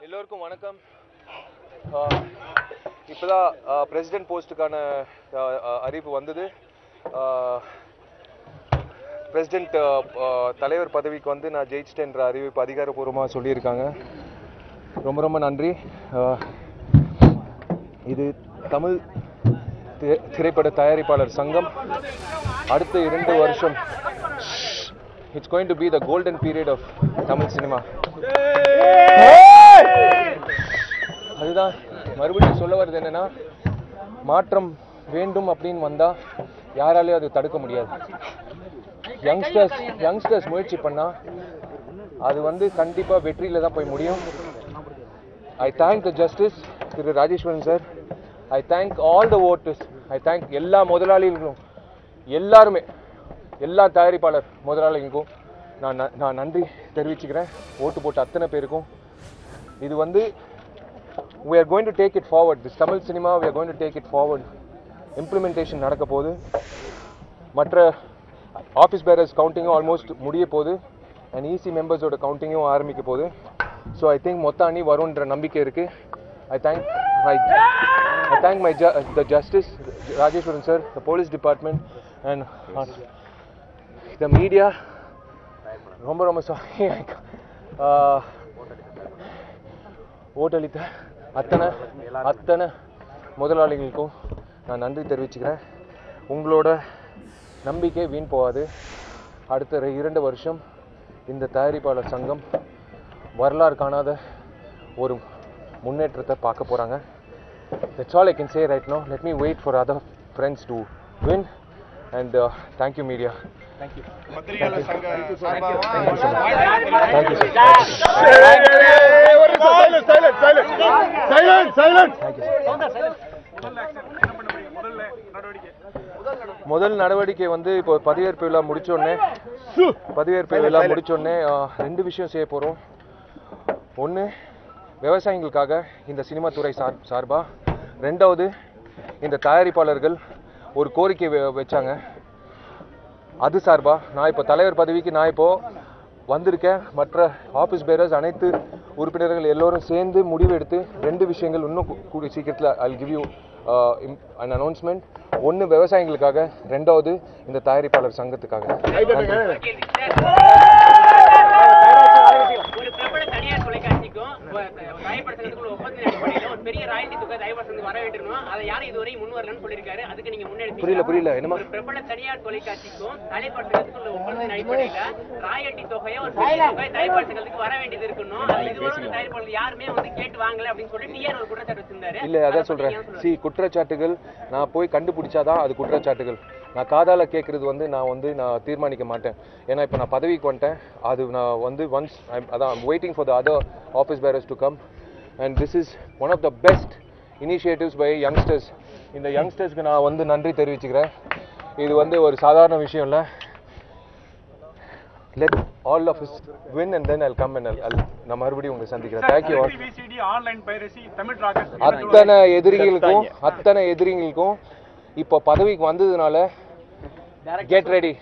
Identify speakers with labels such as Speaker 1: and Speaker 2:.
Speaker 1: எல்லோருக்கும் வணக்கம். இப்போதான் பிரசிடென்ட் போஸ்ட்டுக்கான அறிவிப்பு வந்தது. பிரசிடென்ட் தலைவர் பதவிக்கு வந்து நான் ஜெயிச்சிட்டேன்ற அறிவிப்பு அதிகாரப்பூர்வமாக சொல்லியிருக்காங்க. ரொம்ப ரொம்ப நன்றி. இது தமிழ் தி- திரைப்பட தயாரிப்பாளர் சங்கம். அடுத்த இரண்டு வருஷம் it's going to be the golden period of Tamil cinema அதுதான் மறுபடியும் சொல்ல வருது என்னன்னா மாற்றம் வேண்டும் அப்படின்னு வந்தா யாராலையும் அது தடுக்க முடியாது. யங்ஸ்டர்ஸ் யங்ஸ்டர்ஸ் முயற்சி பண்ணா அது வந்து கண்டிப்பா வெற்றியில தான் போய் முடியும். I thank the justice Thiru Rajeswaran sir I thank all the voters I thank எல்லா முதலாளிகளும். எல்லாருமே எல்லா தயாரிப்பாளர் முதலாளிகளுக்கும் நான் ந- நான் நன்றி தெரிவிச்சுக்கிறேன். ஓட்டு போட்ட அத்தனை பேருக்கும். இது வந்து we are going to take it forward this Tamil cinema we are going to take it forward implementation நடக்க போகுது. மற்ற ஆஃபீஸ் பேரர்ஸ் கவுண்டிங்கும் ஆல்மோஸ்ட் முடிய போகுது. அண்ட் இசி மெம்பர்ஸோட கவுண்டிங்கும் ஆரம்பிக்க போகுது. ஸோ ஐ திங்க் மொத்த அணி வரும்ன்ற நம்பிக்கை இருக்குது I thank my I thank my the justice Rajeswaran sir the police department and the media ரொம்ப ரொம்ப சாரி ஓட்டளித்த. அத்தனை அத்தனை முதலாளிகளுக்கும் நான் நன்றி தெரிவிச்சுக்கிறேன். உங்களோட நம்பிக்கை வீண் போகாது. அடுத்த இரண்டு வருஷம் இந்த தயாரிப்பாளர் சங்கம் வரலாறு காணாத ஒரு முன்னேற்றத்தை பார்க்க போகிறாங்க That's all I can say right no let me wait for other friends to win And thank you, media. Thank you.
Speaker 2: பத்திரிகையாளர் சங்க சார்பாக
Speaker 1: Thank you so much. Thank you, sir. முதல் நடவடிக்கை வந்து இப்போ பதவியேற்பு விழா முடிச்ச உடனே பதவியேற்பு விழா முடிச்ச உடனே ஆ, ரெண்டு விஷயம் செய்ய போறோம். ஒன்று விவசாயிகளுக்காக இந்த சினிமா துறை சார் சார்பா. ரெண்டாவது இந்த தயாரிப்பாளர்கள் ஒரு கோரிக்கை வெ- வச்சாங்க. அது சார்பா நான் இப்போ தலைவர் பதவிக்கு நான் இப்போ வந்திருக்கேன். மற்ற ஆஃபீஸ் பேரர்ஸ் அனைத்து உறுப்பினர்கள் எல்லோரும் சேர்ந்து முடிவெடுத்து ரெண்டு விஷயங்கள் இன்னும் கூடிய சீக்கிரத்தில் I give you an announcement ஒன்று விவசாயிகளுக்காக ரெண்டாவது இந்த தயாரிப்பாளர் சங்கத்துக்காக.
Speaker 3: ஒரு பிரபல தனியார் தொலைக்காட்சிக்கும் பெரிய ராயல்டி தொகை தயப்படுத்துறது வர வேண்டும் அதை யாரும் இதுவரை முன் வரலன்னு சொல்லியிருக்காரு. அதுக்கு நீங்க முன்னெடுப்பீங்க
Speaker 1: புரியல புரியல. என்னமா
Speaker 3: ஒரு பிரபல தனியார் தொலைக்காட்சிக்கும் தலைப்படுத்துறதுக்குள்ள ஒப்பந்த அடிப்படையில ராயல்டி தொகையை ஒரு பெரிய தொகை தயப்படுத்துறதுக்கு வர வேண்டியது இருக்கணும். அது இதுவரை தயாரிப்பாளர் யாருமே வந்து கேட்டு வாங்கல அப்படின்னு சொல்லி டிஆர் ஒரு குற்றச்சாட்டு வச்சிருந்தாரு.
Speaker 1: இல்ல அதான் சொல்றேன். சி குற்றச்சாட்டுகள் நான் போய் கண்டுபிடிச்சாதான் அது குற்றச்சாட்டுகள். நான் காதால கேட்கறது வந்து நான் வந்து நான் தீர்மானிக்க மாட்டேன். ஏன்னா இப்போ நான் பதவிக்கு வந்துட்டேன். அது நான் வந்து ஒன்ஸ் அதான் waiting for the other office bearers to come and this is one of the best initiatives by youngsters இந்த யங்ஸ்டர்ஸ்க்கு நான் வந்து நன்றி தெரிவிச்சுக்கிறேன். இது வந்து ஒரு சாதாரண விஷயம் இல்லை. Let all of is win and then I'll come and all நான் மறுபடியும் உங்களை சந்திக்கிறேன். தேங்க்யூ ஆல் அத்தனை எதிரிகளுக்கும் அத்தனை எதிரிகளுக்கும் இப்போ பதவிக்கு வந்ததுனால கெட் ரெடி